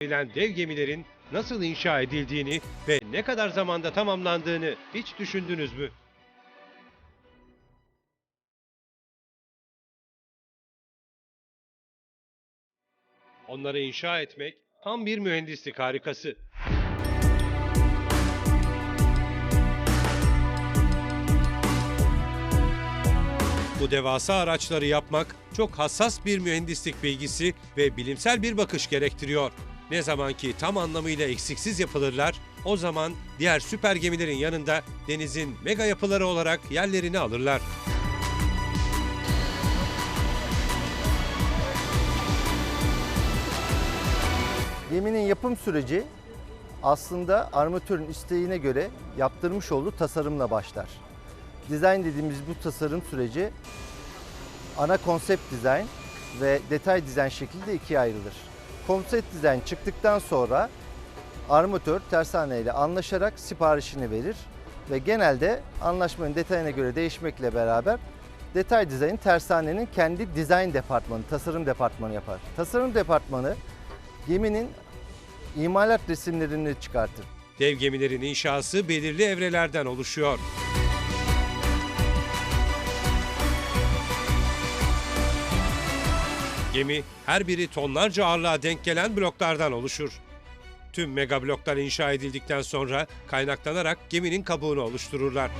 Bilen dev gemilerin nasıl inşa edildiğini ve ne kadar zamanda tamamlandığını hiç düşündünüz mü? Onları inşa etmek tam bir mühendislik harikası. Bu devasa araçları yapmak çok hassas bir mühendislik bilgisi ve bilimsel bir bakış gerektiriyor. Ne zaman ki tam anlamıyla eksiksiz yapılırlar, o zaman diğer süper gemilerin yanında denizin mega yapıları olarak yerlerini alırlar. Geminin yapım süreci aslında armatörün isteğine göre yaptırmış olduğu tasarımla başlar. Dizayn dediğimiz bu tasarım süreci ana konsept dizayn ve detay dizayn şeklinde ikiye ayrılır. Konsept dizayn çıktıktan sonra armatör tersane ile anlaşarak siparişini verir ve genelde anlaşmanın detayına göre değişmekle beraber detay dizayn tersanenin kendi dizayn departmanı, tasarım departmanı yapar. Tasarım departmanı geminin imalat resimlerini çıkartır. Dev gemilerin inşası belirli evrelerden oluşuyor. Gemi her biri tonlarca ağırlığa denk gelen bloklardan oluşur. Tüm mega bloklar inşa edildikten sonra kaynaklanarak geminin kabuğunu oluştururlar.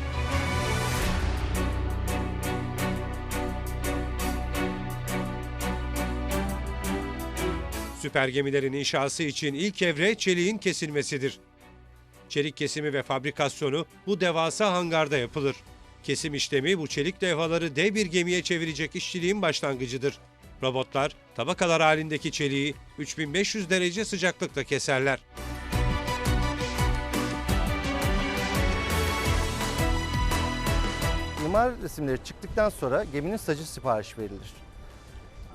Süper gemilerin inşası için ilk evre çeliğin kesilmesidir. Çelik kesimi ve fabrikasyonu bu devasa hangarda yapılır. Kesim işlemi bu çelik levhaları dev bir gemiye çevirecek işçiliğin başlangıcıdır. Robotlar tabakalar halindeki çeliği 3500 derece sıcaklıkta keserler. İmar resimleri çıktıktan sonra geminin sacı sipariş verilir.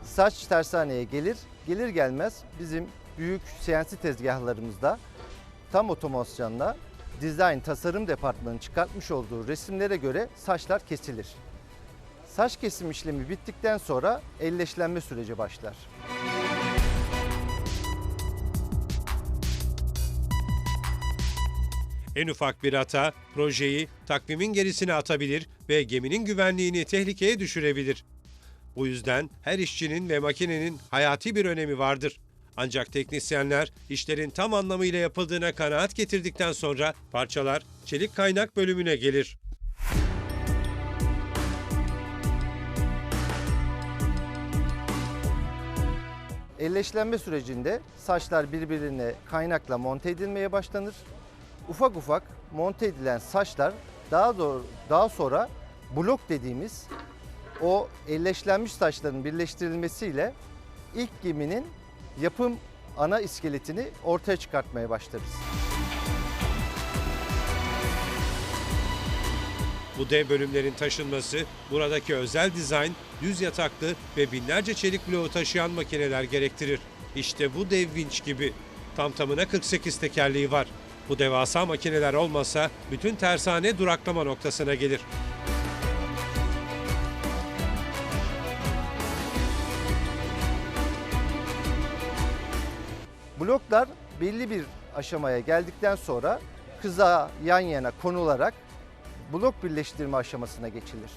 Saç tersaneye gelir, gelir gelmez bizim büyük CNC tezgahlarımızda tam otomasyonla dizayn tasarım departmanının çıkartmış olduğu resimlere göre saçlar kesilir. Saç kesim işlemi bittikten sonra elleşlenme süreci başlar. En ufak bir hata projeyi takvimin gerisine atabilir ve geminin güvenliğini tehlikeye düşürebilir. Bu yüzden her işçinin ve makinenin hayati bir önemi vardır. Ancak teknisyenler işlerin tam anlamıyla yapıldığına kanaat getirdikten sonra parçalar çelik kaynak bölümüne gelir. Elleşlenme sürecinde saçlar birbirine kaynakla monte edilmeye başlanır. Ufak ufak monte edilen saçlar daha doğru, daha sonra blok dediğimiz o elleşlenmiş saçların birleştirilmesiyle ilk geminin yapım ana iskeletini ortaya çıkartmaya başlarız. Bu dev bölümlerin taşınması, buradaki özel dizayn, düz yataklı ve binlerce çelik bloğu taşıyan makineler gerektirir. İşte bu dev vinç gibi. Tam tamına 48 tekerleği var. Bu devasa makineler olmasa bütün tersane duraklama noktasına gelir. Bloklar belli bir aşamaya geldikten sonra kıza yan yana konularak blok birleştirme aşamasına geçilir.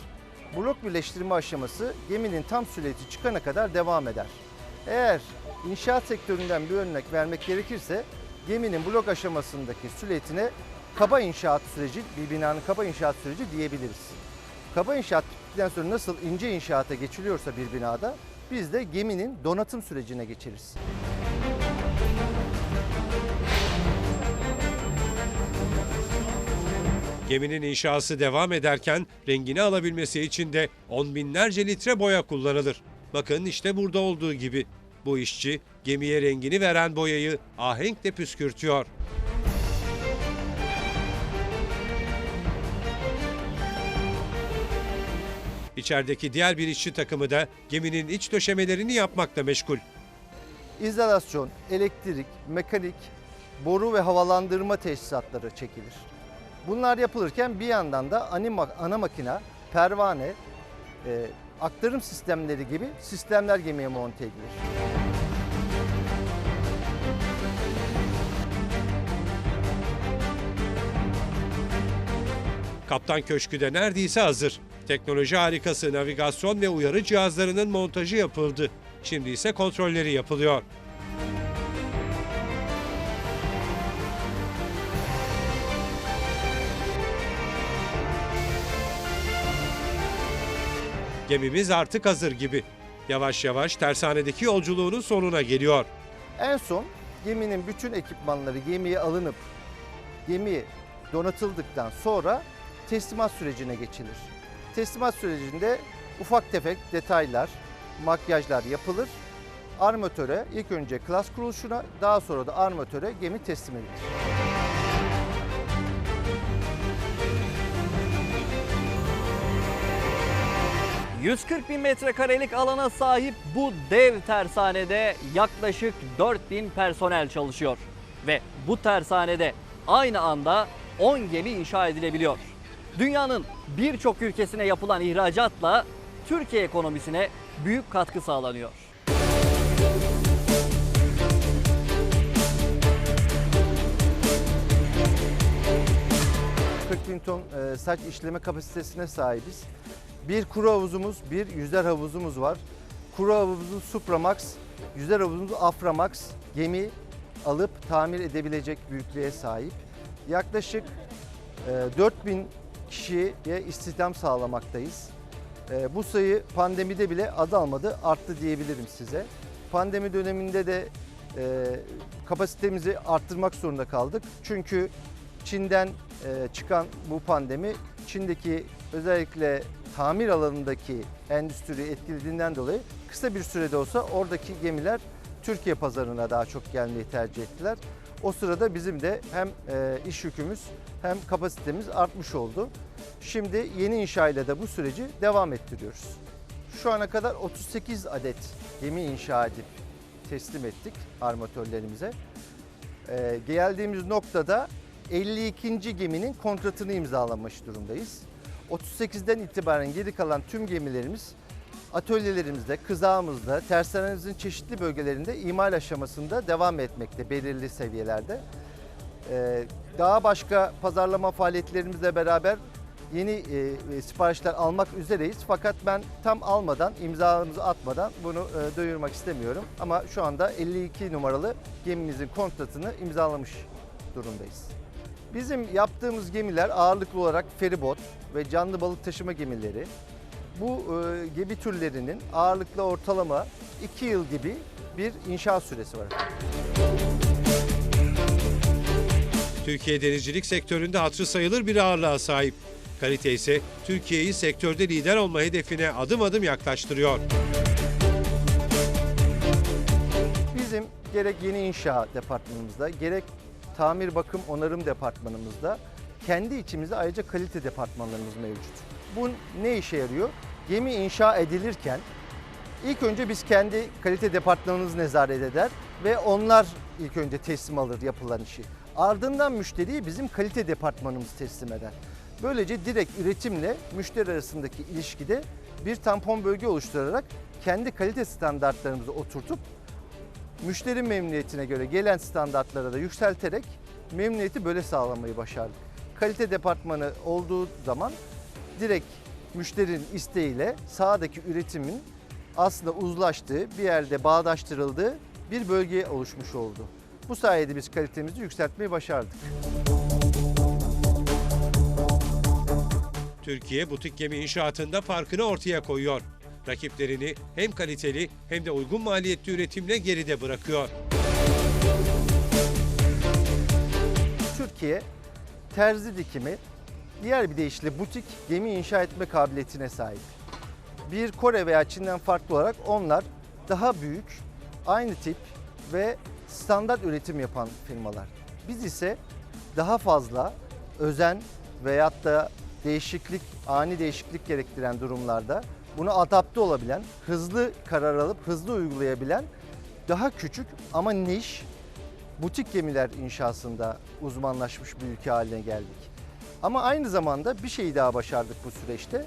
Blok birleştirme aşaması geminin tam silüeti çıkana kadar devam eder. Eğer inşaat sektöründen bir örnek vermek gerekirse geminin blok aşamasındaki silüetine kaba inşaat süreci, bir binanın kaba inşaat süreci diyebiliriz. Kaba inşaat bittikten sonra nasıl ince inşaata geçiliyorsa bir binada biz de geminin donatım sürecine geçeriz. Geminin inşası devam ederken rengini alabilmesi için de on binlerce litre boya kullanılır. Bakın işte burada olduğu gibi. Bu işçi gemiye rengini veren boyayı ahenkle püskürtüyor. İçerideki diğer bir işçi takımı da geminin iç döşemelerini yapmakla meşgul. İzolasyon, elektrik, mekanik, boru ve havalandırma tesisatları çekilir. Bunlar yapılırken bir yandan da ana makina, pervane, e, aktarım sistemleri gibi sistemler gemiye monte edilir. Kaptan Köşkü de neredeyse hazır. Teknoloji harikası navigasyon ve uyarı cihazlarının montajı yapıldı. Şimdi ise kontrolleri yapılıyor. Gemimiz artık hazır gibi. Yavaş yavaş tersanedeki yolculuğunun sonuna geliyor. En son geminin bütün ekipmanları gemiye alınıp gemi donatıldıktan sonra teslimat sürecine geçilir. Teslimat sürecinde ufak tefek detaylar, makyajlar yapılır. Armatöre ilk önce klas kuruluşuna daha sonra da armatöre gemi teslim edilir. 140 bin metrekarelik alana sahip bu dev tersanede yaklaşık 4000 personel çalışıyor. Ve bu tersanede aynı anda 10 gemi inşa edilebiliyor. Dünyanın birçok ülkesine yapılan ihracatla Türkiye ekonomisine büyük katkı sağlanıyor. 40 bin ton e, saç işleme kapasitesine sahibiz. Bir kuru havuzumuz, bir yüzer havuzumuz var. Kuru havuzumuz Supramax, yüzer havuzumuz Aframax. Gemi alıp tamir edebilecek büyüklüğe sahip. Yaklaşık e, 4000 kişiye istihdam sağlamaktayız. E, bu sayı pandemide bile azalmadı, arttı diyebilirim size. Pandemi döneminde de e, kapasitemizi arttırmak zorunda kaldık. Çünkü Çin'den e, çıkan bu pandemi Çin'deki özellikle tamir alanındaki endüstri etkilediğinden dolayı kısa bir sürede olsa oradaki gemiler Türkiye pazarına daha çok gelmeyi tercih ettiler. O sırada bizim de hem e, iş yükümüz hem kapasitemiz artmış oldu. Şimdi yeni inşa ile de bu süreci devam ettiriyoruz. Şu ana kadar 38 adet gemi inşa edip teslim ettik armatörlerimize. Ee, geldiğimiz noktada 52. geminin kontratını imzalamış durumdayız. 38'den itibaren geri kalan tüm gemilerimiz atölyelerimizde, kızağımızda, tersanemizin çeşitli bölgelerinde imal aşamasında devam etmekte belirli seviyelerde. Ee, daha başka pazarlama faaliyetlerimizle beraber yeni e, e, siparişler almak üzereyiz. Fakat ben tam almadan, imzamızı atmadan bunu e, duyurmak istemiyorum. Ama şu anda 52 numaralı gemimizin kontratını imzalamış durumdayız. Bizim yaptığımız gemiler ağırlıklı olarak feribot ve canlı balık taşıma gemileri. Bu e, gemi türlerinin ağırlıklı ortalama 2 yıl gibi bir inşaat süresi var. Türkiye denizcilik sektöründe hatırı sayılır bir ağırlığa sahip. Kalite ise Türkiye'yi sektörde lider olma hedefine adım adım yaklaştırıyor. Bizim gerek yeni inşa departmanımızda gerek tamir bakım onarım departmanımızda kendi içimizde ayrıca kalite departmanlarımız mevcut. Bu ne işe yarıyor? Gemi inşa edilirken ilk önce biz kendi kalite departmanımız nezaret eder ve onlar ilk önce teslim alır yapılan işi. Ardından müşteriyi bizim kalite departmanımız teslim eder. Böylece direkt üretimle müşteri arasındaki ilişkide bir tampon bölge oluşturarak kendi kalite standartlarımızı oturtup müşteri memnuniyetine göre gelen standartlara da yükselterek memnuniyeti böyle sağlamayı başardık. Kalite departmanı olduğu zaman direkt müşterinin isteğiyle sahadaki üretimin aslında uzlaştığı, bir yerde bağdaştırıldığı bir bölge oluşmuş oldu. Bu sayede biz kalitemizi yükseltmeyi başardık. Türkiye butik gemi inşaatında farkını ortaya koyuyor. Rakiplerini hem kaliteli hem de uygun maliyetli üretimle geride bırakıyor. Türkiye terzi dikimi, diğer bir deyişle butik gemi inşa etme kabiliyetine sahip. Bir Kore veya Çin'den farklı olarak onlar daha büyük, aynı tip ve standart üretim yapan firmalar. Biz ise daha fazla özen veyahut da değişiklik, ani değişiklik gerektiren durumlarda buna adapte olabilen, hızlı karar alıp hızlı uygulayabilen daha küçük ama niş butik gemiler inşasında uzmanlaşmış bir ülke haline geldik. Ama aynı zamanda bir şeyi daha başardık bu süreçte.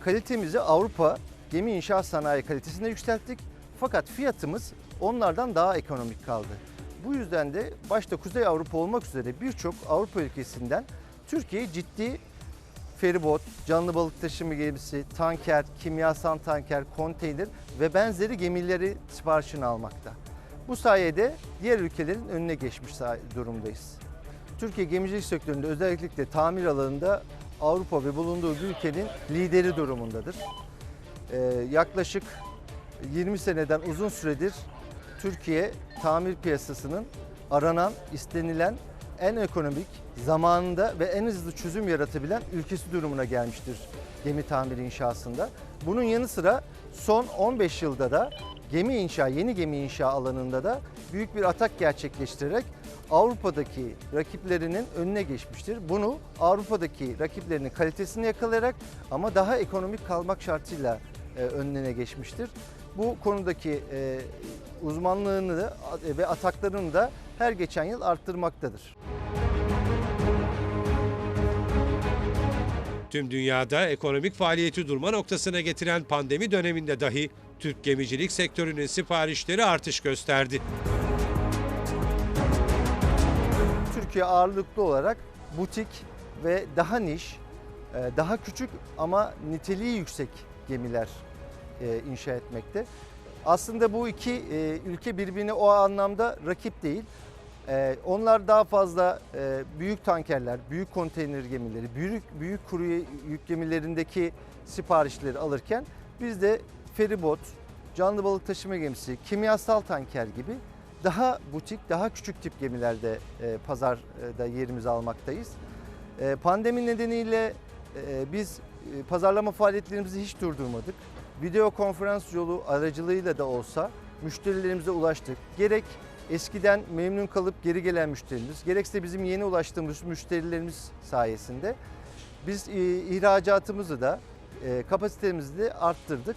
Kalitemizi Avrupa gemi inşaat sanayi kalitesine yükselttik. Fakat fiyatımız onlardan daha ekonomik kaldı. Bu yüzden de başta Kuzey Avrupa olmak üzere birçok Avrupa ülkesinden Türkiye'ye ciddi feribot, canlı balık taşıma gemisi, tanker, kimyasal tanker, konteyner ve benzeri gemileri siparişini almakta. Bu sayede diğer ülkelerin önüne geçmiş durumdayız. Türkiye gemicilik sektöründe özellikle tamir alanında Avrupa ve bulunduğu ülkenin lideri durumundadır. Ee, yaklaşık 20 seneden uzun süredir Türkiye tamir piyasasının aranan, istenilen en ekonomik, zamanında ve en hızlı çözüm yaratabilen ülkesi durumuna gelmiştir gemi tamiri inşasında. Bunun yanı sıra son 15 yılda da gemi inşa, yeni gemi inşa alanında da büyük bir atak gerçekleştirerek Avrupa'daki rakiplerinin önüne geçmiştir. Bunu Avrupa'daki rakiplerinin kalitesini yakalayarak ama daha ekonomik kalmak şartıyla e, önüne geçmiştir. Bu konudaki e, uzmanlığını e, ve ataklarını da her geçen yıl arttırmaktadır. Tüm dünyada ekonomik faaliyeti durma noktasına getiren pandemi döneminde dahi Türk gemicilik sektörünün siparişleri artış gösterdi. Türkiye ağırlıklı olarak butik ve daha niş, e, daha küçük ama niteliği yüksek gemiler e, inşa etmekte. Aslında bu iki e, ülke birbirine o anlamda rakip değil. E, Onlar daha fazla e, büyük tankerler, büyük konteyner gemileri, büyük büyük kuru yük gemilerindeki siparişleri alırken biz de feribot, canlı balık taşıma gemisi, kimyasal tanker gibi daha butik, daha küçük tip gemilerde e, pazarda yerimizi almaktayız. E, pandemi nedeniyle biz pazarlama faaliyetlerimizi hiç durdurmadık. Video konferans yolu aracılığıyla da olsa müşterilerimize ulaştık. Gerek eskiden memnun kalıp geri gelen müşterimiz, gerekse bizim yeni ulaştığımız müşterilerimiz sayesinde biz e, ihracatımızı da e, kapasitemizi de arttırdık.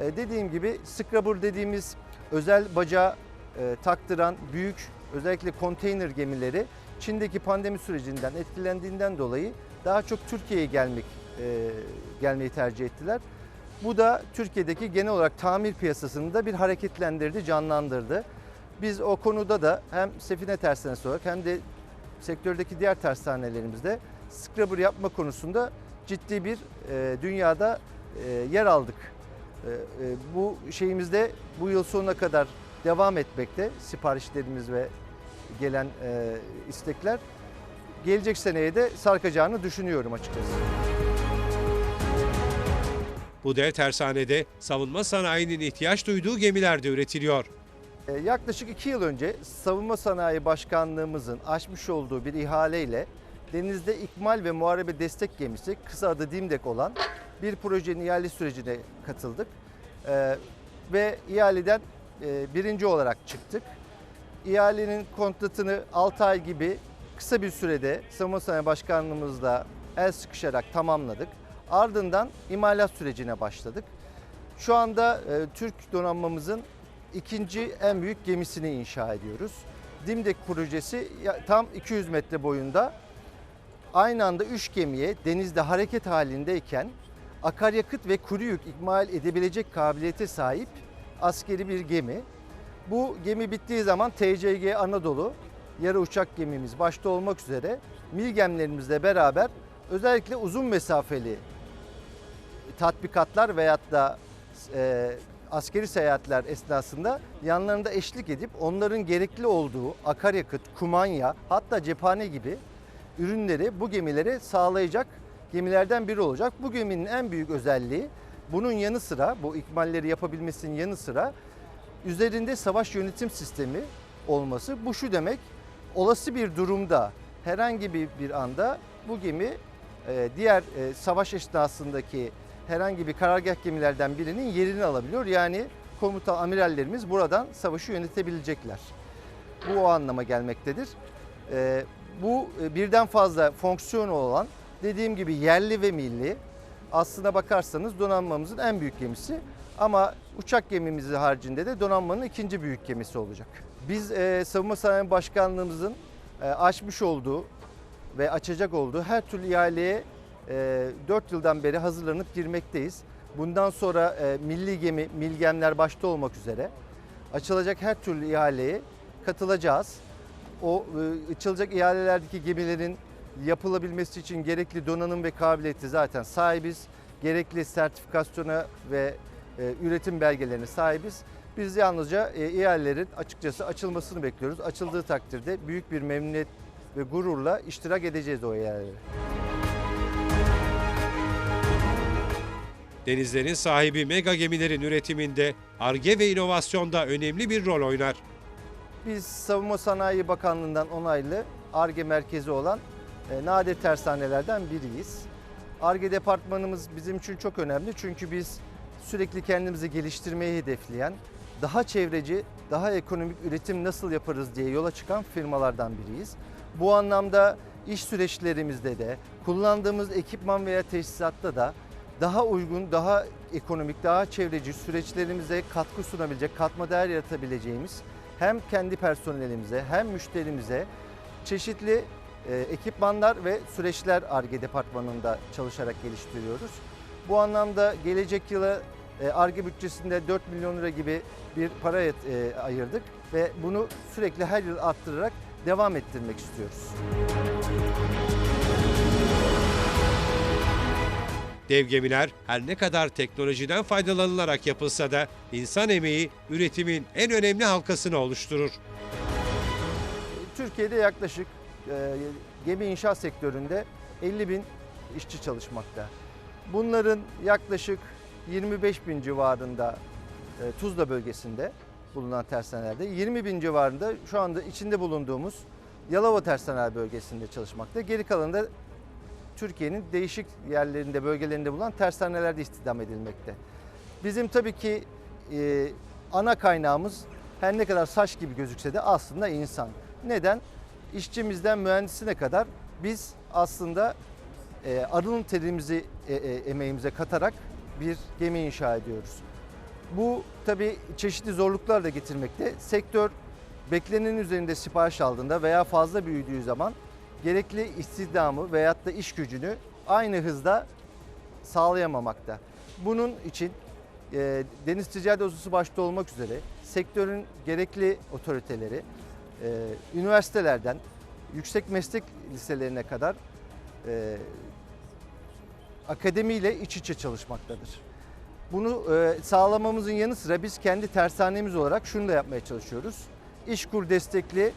E, dediğim gibi scrubber dediğimiz özel bacağı e, taktıran büyük özellikle konteyner gemileri Çin'deki pandemi sürecinden etkilendiğinden dolayı daha çok Türkiye'ye gelmek gelmeyi tercih ettiler. Bu da Türkiye'deki genel olarak tamir piyasasını da bir hareketlendirdi, canlandırdı. Biz o konuda da hem Sefine Tersanesi olarak hem de sektördeki diğer tersanelerimizde scrubber yapma konusunda ciddi bir e, dünyada e, yer aldık. E, e, bu şeyimizde bu yıl sonuna kadar devam etmekte siparişlerimiz ve gelen e, istekler. Gelecek seneye de sarkacağını düşünüyorum açıkçası. Bu dev tersanede savunma sanayinin ihtiyaç duyduğu gemiler de üretiliyor. E, Yaklaşık iki yıl önce Savunma Sanayi Başkanlığımızın açmış olduğu bir ihaleyle denizde ikmal ve muharebe destek gemisi kısa adı DİMDEK olan bir projenin ihale sürecine katıldık. E, ve ihaleden e, birinci olarak çıktık. İhalenin kontratını 6 ay gibi kısa bir sürede Savunma Sanayi Başkanlığımızla el sıkışarak tamamladık. Ardından imalat sürecine başladık. Şu anda e, Türk donanmamızın ikinci en büyük gemisini inşa ediyoruz. Dimdek projesi tam 200 metre boyunda aynı anda 3 gemiye denizde hareket halindeyken akaryakıt ve kuru yük ikmal edebilecek kabiliyete sahip askeri bir gemi. Bu gemi bittiği zaman TCG Anadolu yarı uçak gemimiz başta olmak üzere milgemlerimizle beraber özellikle uzun mesafeli tatbikatlar veyahut da e, askeri seyahatler esnasında yanlarında eşlik edip onların gerekli olduğu akaryakıt, kumanya hatta cephane gibi ürünleri bu gemilere sağlayacak gemilerden biri olacak. Bu geminin en büyük özelliği bunun yanı sıra bu ikmalleri yapabilmesinin yanı sıra üzerinde savaş yönetim sistemi olması. Bu şu demek olası bir durumda herhangi bir, anda bu gemi e, diğer e, savaş esnasındaki herhangi bir karargah gemilerden birinin yerini alabiliyor. Yani komutan amirallerimiz buradan savaşı yönetebilecekler. Bu o anlama gelmektedir. E, bu birden fazla fonksiyonu olan dediğim gibi yerli ve milli aslına bakarsanız donanmamızın en büyük gemisi ama uçak gemimizi haricinde de donanmanın ikinci büyük gemisi olacak. Biz e, Savunma Sanayi Başkanlığımızın e, açmış olduğu ve açacak olduğu her türlü ihaleye 4 yıldan beri hazırlanıp girmekteyiz. Bundan sonra e, milli gemi, milgemler başta olmak üzere açılacak her türlü ihaleye katılacağız. O e, açılacak ihalelerdeki gemilerin yapılabilmesi için gerekli donanım ve kabiliyeti zaten sahibiz. Gerekli sertifikasyona ve e, üretim belgelerine sahibiz. Biz yalnızca ihalelerin açıkçası açılmasını bekliyoruz. Açıldığı takdirde büyük bir memnuniyet ve gururla iştirak edeceğiz o ihalelere. Denizlerin sahibi mega gemilerin üretiminde ARGE ve inovasyonda önemli bir rol oynar. Biz Savunma Sanayi Bakanlığı'ndan onaylı ARGE merkezi olan e, nadir tersanelerden biriyiz. ARGE departmanımız bizim için çok önemli çünkü biz sürekli kendimizi geliştirmeyi hedefleyen, daha çevreci, daha ekonomik üretim nasıl yaparız diye yola çıkan firmalardan biriyiz. Bu anlamda iş süreçlerimizde de, kullandığımız ekipman veya teçhizatta da daha uygun, daha ekonomik, daha çevreci süreçlerimize katkı sunabilecek, katma değer yaratabileceğimiz hem kendi personelimize hem müşterimize çeşitli e, ekipmanlar ve süreçler ARGE departmanında çalışarak geliştiriyoruz. Bu anlamda gelecek yıla e, ARGE bütçesinde 4 milyon lira gibi bir para e, ayırdık ve bunu sürekli her yıl arttırarak devam ettirmek istiyoruz. Dev gemiler her ne kadar teknolojiden faydalanılarak yapılsa da insan emeği üretimin en önemli halkasını oluşturur. Türkiye'de yaklaşık e, gemi inşaat sektöründe 50 bin işçi çalışmakta. Bunların yaklaşık 25 bin civarında e, Tuzla bölgesinde bulunan tersanelerde, 20 bin civarında şu anda içinde bulunduğumuz Yalova Tersanel bölgesinde çalışmakta. Geri kalanı da Türkiye'nin değişik yerlerinde, bölgelerinde bulunan tersanelerde istihdam edilmekte. Bizim tabii ki e, ana kaynağımız her ne kadar saç gibi gözükse de aslında insan. Neden? İşçimizden mühendisine kadar biz aslında e, arın terimizi e, e, emeğimize katarak bir gemi inşa ediyoruz. Bu tabii çeşitli zorluklar da getirmekte. Sektör beklenenin üzerinde sipariş aldığında veya fazla büyüdüğü zaman gerekli istihdamı veyahut da iş gücünü aynı hızda sağlayamamakta. Bunun için e, Deniz Ticaret Odası başta olmak üzere sektörün gerekli otoriteleri, e, üniversitelerden yüksek meslek liselerine kadar e, akademiyle iç içe çalışmaktadır. Bunu e, sağlamamızın yanı sıra biz kendi tersanemiz olarak şunu da yapmaya çalışıyoruz. İşkur destekli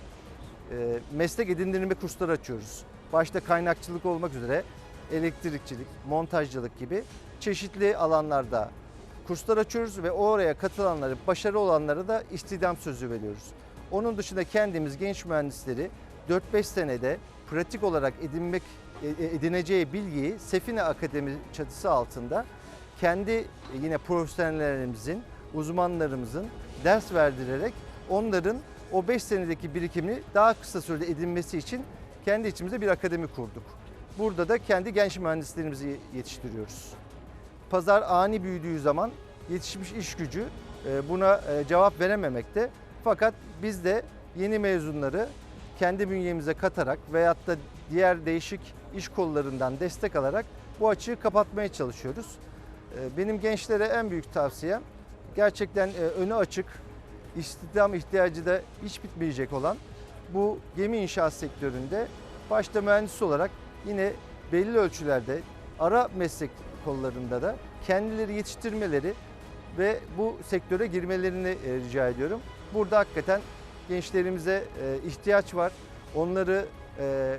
meslek edindirme kursları açıyoruz. Başta kaynakçılık olmak üzere elektrikçilik, montajcılık gibi çeşitli alanlarda kurslar açıyoruz ve oraya katılanları, başarılı olanlara da istihdam sözü veriyoruz. Onun dışında kendimiz genç mühendisleri 4-5 senede pratik olarak edinmek e, edineceği bilgiyi Sefine Akademi çatısı altında kendi yine profesyonellerimizin, uzmanlarımızın ders verdirerek onların o 5 senedeki birikimini daha kısa sürede edinmesi için kendi içimizde bir akademi kurduk. Burada da kendi genç mühendislerimizi yetiştiriyoruz. Pazar ani büyüdüğü zaman yetişmiş iş gücü e, buna e, cevap verememekte. Fakat biz de yeni mezunları kendi bünyemize katarak veyahut da diğer değişik iş kollarından destek alarak bu açığı kapatmaya çalışıyoruz. E, Benim gençlere en büyük tavsiyem gerçekten önü açık, istihdam ihtiyacı da hiç bitmeyecek olan bu gemi inşaat sektöründe başta mühendis olarak yine belli ölçülerde ara meslek kollarında da kendileri yetiştirmeleri ve bu sektöre girmelerini e, rica ediyorum. Burada hakikaten gençlerimize e, ihtiyaç var. Onları e,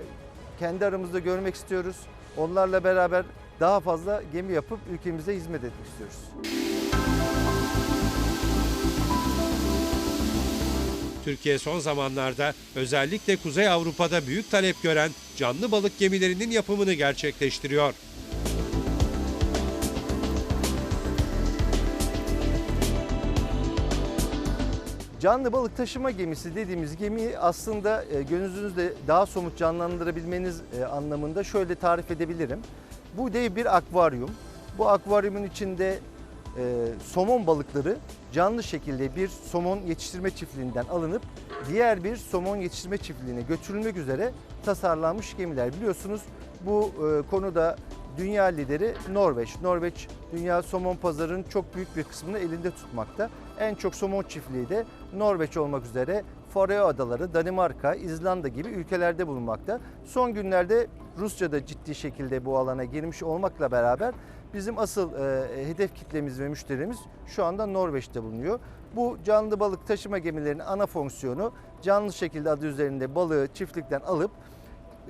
kendi aramızda görmek istiyoruz. Onlarla beraber daha fazla gemi yapıp ülkemize hizmet etmek istiyoruz. Türkiye son zamanlarda özellikle Kuzey Avrupa'da büyük talep gören canlı balık gemilerinin yapımını gerçekleştiriyor. Canlı balık taşıma gemisi dediğimiz gemiyi aslında e, gözünüzde daha somut canlandırabilmeniz e, anlamında şöyle tarif edebilirim. Bu dev bir akvaryum. Bu akvaryumun içinde e, somon balıkları canlı şekilde bir somon yetiştirme çiftliğinden alınıp diğer bir somon yetiştirme çiftliğine götürülmek üzere tasarlanmış gemiler. Biliyorsunuz bu e, konuda dünya lideri Norveç. Norveç dünya somon pazarının çok büyük bir kısmını elinde tutmakta. En çok somon çiftliği de Norveç olmak üzere Faroe Adaları, Danimarka, İzlanda gibi ülkelerde bulunmakta. Son günlerde Rusya da ciddi şekilde bu alana girmiş olmakla beraber bizim asıl e, hedef kitlemiz ve müşterimiz şu anda Norveç'te bulunuyor. Bu canlı balık taşıma gemilerinin ana fonksiyonu canlı şekilde adı üzerinde balığı çiftlikten alıp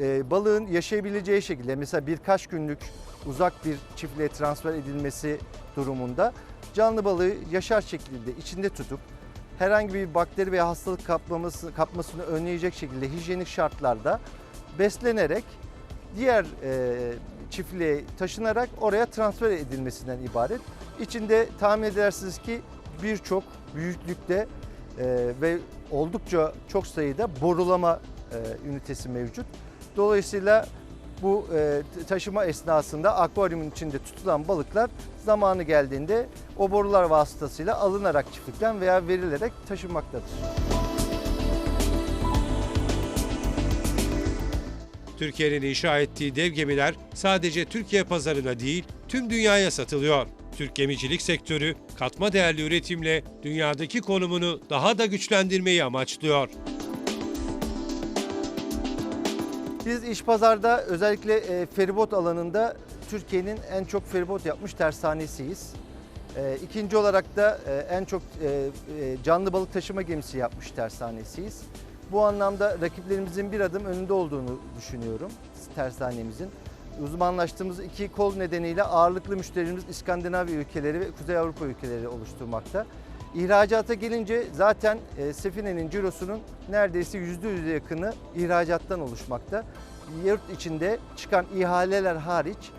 e, balığın yaşayabileceği şekilde mesela birkaç günlük uzak bir çiftliğe transfer edilmesi durumunda canlı balığı yaşar şekilde içinde tutup herhangi bir bakteri veya hastalık kaplaması, kapmasını önleyecek şekilde hijyenik şartlarda beslenerek diğer e, çiftliğe taşınarak oraya transfer edilmesinden ibaret. İçinde tahmin edersiniz ki birçok büyüklükte e, ve oldukça çok sayıda borulama e, ünitesi mevcut. Dolayısıyla bu e, taşıma esnasında akvaryumun içinde tutulan balıklar zamanı geldiğinde o borular vasıtasıyla alınarak çiftlikten veya verilerek taşınmaktadır. Türkiye'nin inşa ettiği dev gemiler sadece Türkiye pazarına değil, tüm dünyaya satılıyor. Türk gemicilik sektörü katma değerli üretimle dünyadaki konumunu daha da güçlendirmeyi amaçlıyor. Biz iş pazarda özellikle e, feribot alanında Türkiye'nin en çok feribot yapmış tersanesiyiz. E, İkinci olarak da e, en çok canlı balık taşıma gemisi yapmış tersanesiyiz. Bu anlamda rakiplerimizin bir adım önünde olduğunu düşünüyorum tersanemizin. Uzmanlaştığımız iki kol nedeniyle ağırlıklı müşterimiz İskandinavya ülkeleri ve Kuzey Avrupa ülkeleri oluşturmakta. İhracata gelince zaten e, Sefine'nin cirosunun neredeyse %100'e yakını ihracattan oluşmakta. Yurt içinde çıkan ihaleler hariç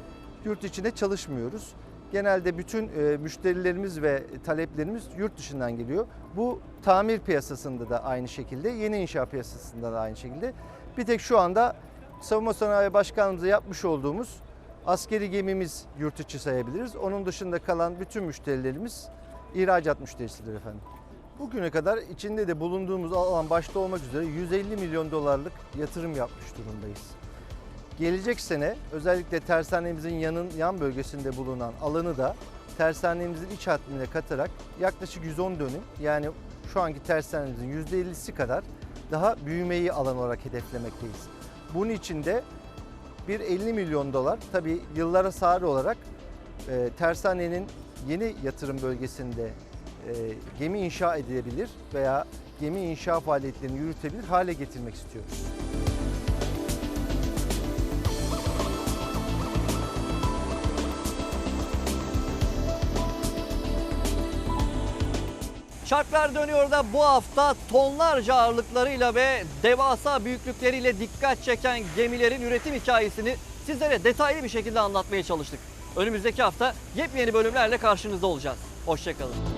yurt içinde çalışmıyoruz. Genelde bütün e, müşterilerimiz ve taleplerimiz yurt dışından geliyor. Bu tamir piyasasında da aynı şekilde, yeni inşa piyasasında da aynı şekilde. Bir tek şu anda Savunma Sanayi Başkanlığımıza yapmış olduğumuz askeri gemimiz yurt içi sayabiliriz. Onun dışında kalan bütün müşterilerimiz ihracat müşterisidir efendim. Bugüne kadar içinde de bulunduğumuz alan başta olmak üzere 150 milyon dolarlık yatırım yapmış durumdayız. Gelecek sene özellikle tersanemizin yanın yan bölgesinde bulunan alanı da tersanemizin iç hatmine katarak yaklaşık 110 dönüm yani şu anki tersanemizin %50'si kadar daha büyümeyi alan olarak hedeflemekteyiz. Bunun için de bir 50 milyon dolar tabii yıllara sari olarak e, tersanenin yeni yatırım bölgesinde e, gemi inşa edilebilir veya gemi inşa faaliyetlerini yürütebilir hale getirmek istiyoruz. Çarklar dönüyor da bu hafta tonlarca ağırlıklarıyla ve devasa büyüklükleriyle dikkat çeken gemilerin üretim hikayesini sizlere detaylı bir şekilde anlatmaya çalıştık. Önümüzdeki hafta yepyeni bölümlerle karşınızda olacağız. Hoşçakalın.